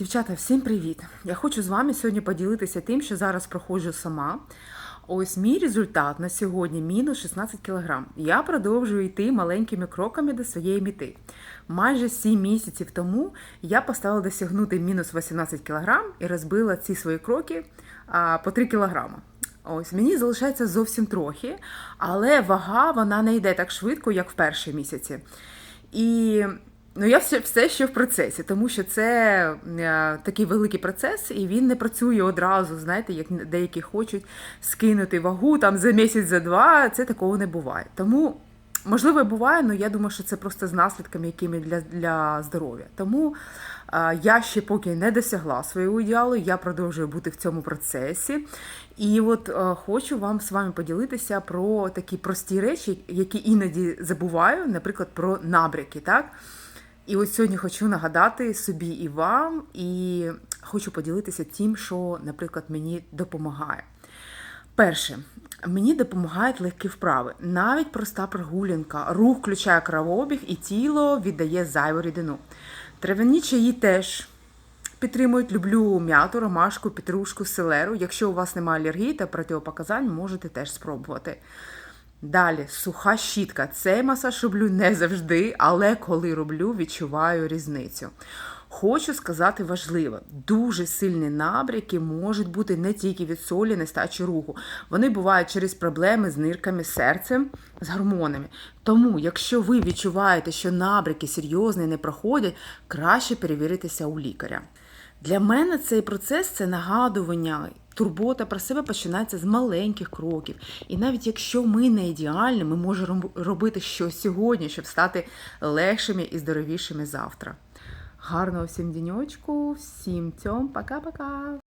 Дівчата, всім привіт! Я хочу з вами сьогодні поділитися тим, що зараз проходжу сама. Ось мій результат на сьогодні мінус 16 кг. Я продовжую йти маленькими кроками до своєї міти. Майже 7 місяців тому я поставила досягнути мінус 18 кг і розбила ці свої кроки по 3 кг. Ось мені залишається зовсім трохи, але вага вона не йде так швидко, як в перші місяці. І ну, я все, все ще в процесі, тому що це е, такий великий процес, і він не працює одразу. Знаєте, як деякі хочуть скинути вагу там за місяць, за два. Це такого не буває. Тому. Можливо, буває, але я думаю, що це просто з наслідками, якими для, для здоров'я. Тому е, я ще поки не досягла свого ідеалу, я продовжую бути в цьому процесі. І от е, хочу вам з вами поділитися про такі прості речі, які іноді забуваю, наприклад, про набряки. так? І ось сьогодні хочу нагадати собі і вам, і хочу поділитися тим, що, наприклад, мені допомагає. Перше, мені допомагають легкі вправи. Навіть проста прогулянка, рух включає кровообіг і тіло віддає зайву рідину. Трав'яні чаї теж підтримують. Люблю м'яту, ромашку, петрушку, селеру. Якщо у вас немає алергії та противопоказань, можете теж спробувати. Далі, суха щітка. Цей масаж роблю не завжди, але коли роблю, відчуваю різницю. Хочу сказати важливо, дуже сильні набряки можуть бути не тільки від солі, нестачі руху. Вони бувають через проблеми з нирками, серцем, з гормонами. Тому, якщо ви відчуваєте, що набряки серйозні не проходять, краще перевіритися у лікаря. Для мене цей процес це нагадування. Турбота про себе починається з маленьких кроків. І навіть якщо ми не ідеальні, ми можемо робити щось сьогодні, щоб стати легшими і здоровішими завтра. Гарного всім діньочку, всім цьом, пока-пока!